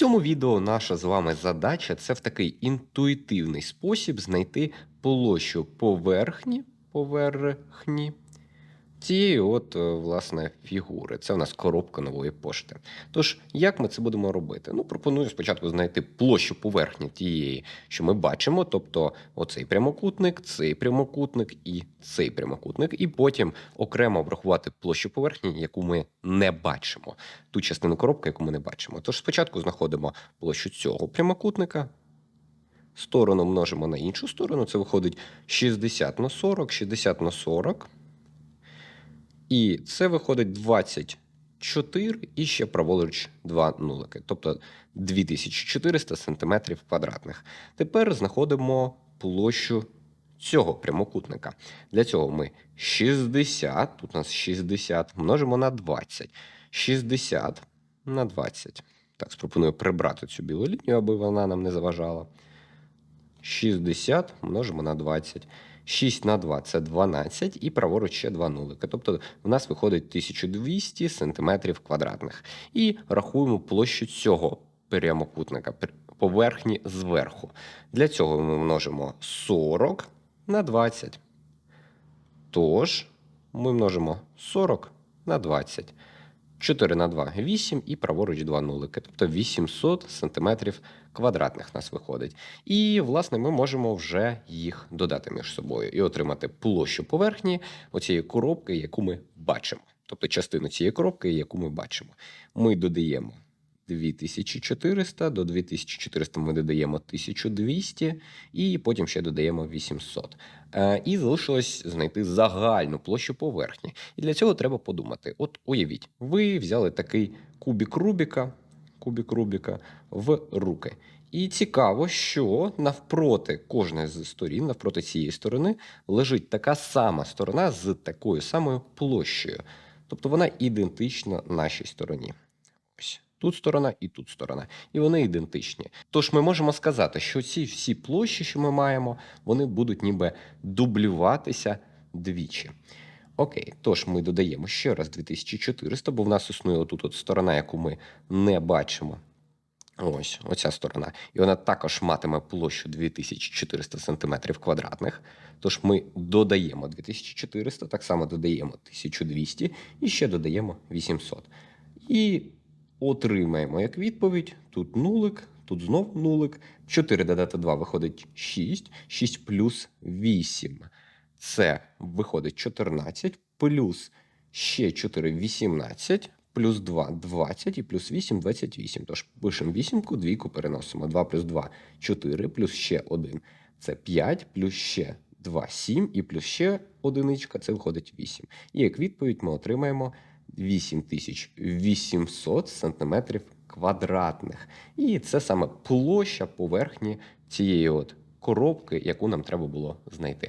цьому відео наша з вами задача це в такий інтуїтивний спосіб знайти площу поверхні, поверхні цієї от, е, власне, фігури. Це у нас коробка нової пошти. Тож, як ми це будемо робити? Ну, пропоную спочатку знайти площу поверхні тієї, що ми бачимо, тобто оцей прямокутник, цей прямокутник і цей прямокутник, і потім окремо обрахувати площу поверхні, яку ми не бачимо, ту частину коробки, яку ми не бачимо. Тож спочатку знаходимо площу цього прямокутника. Сторону множимо на іншу сторону. Це виходить 60 на 40, 60 на 40. І це виходить 24 і ще праворуч 2 нулики, тобто 2400 см квадратних. Тепер знаходимо площу цього прямокутника. Для цього ми 60, тут у нас 60, множимо на 20. 60 на 20. Так, спропоную прибрати цю білу лінію, аби вона нам не заважала. 60 множимо на 20. 6 на 2 це 12, і праворуч ще 2 нулики. Тобто в нас виходить 1200 см квадратних. І рахуємо площу цього прямокутника, поверхні зверху. Для цього ми множимо 40 на 20. Тож ми множимо 40 на 20. 4 на 2 – 8 і праворуч 2 нулики. Тобто 800 сантиметрів квадратних нас виходить. І, власне, ми можемо вже їх додати між собою і отримати площу поверхні оцієї коробки, яку ми бачимо. Тобто частину цієї коробки, яку ми бачимо. Ми додаємо 2400, до 2400 ми додаємо 1200 і потім ще додаємо 800. Е, І залишилось знайти загальну площу поверхні. І для цього треба подумати: от уявіть, ви взяли такий кубік Рубіка, кубік Рубіка в руки. І цікаво, що навпроти кожної з сторін, навпроти цієї сторони, лежить така сама сторона з такою самою площею. Тобто вона ідентична нашій стороні. Ось тут сторона і тут сторона. І вони ідентичні. Тож ми можемо сказати, що ці всі площі, що ми маємо, вони будуть ніби дублюватися двічі. Окей, тож ми додаємо ще раз 2400, бо в нас існує отут от сторона, яку ми не бачимо. Ось, оця сторона. І вона також матиме площу 2400 см квадратних. Тож ми додаємо 2400, так само додаємо 1200 і ще додаємо 800. І отримаємо як відповідь: тут нулик, тут знов нулик. 4 додати 2 виходить 6, 6 плюс 8. Це виходить 14, плюс ще 4 18, плюс 2 20 і плюс 8 28. Тож пишемо вісімку, двійку переносимо. 2 плюс 2 4, плюс ще 1 це 5, плюс ще 2 7 і плюс ще одиничка це виходить 8. І як відповідь ми отримаємо 8800 сантиметрів квадратних. І це саме площа поверхні цієї от коробки, яку нам треба було знайти.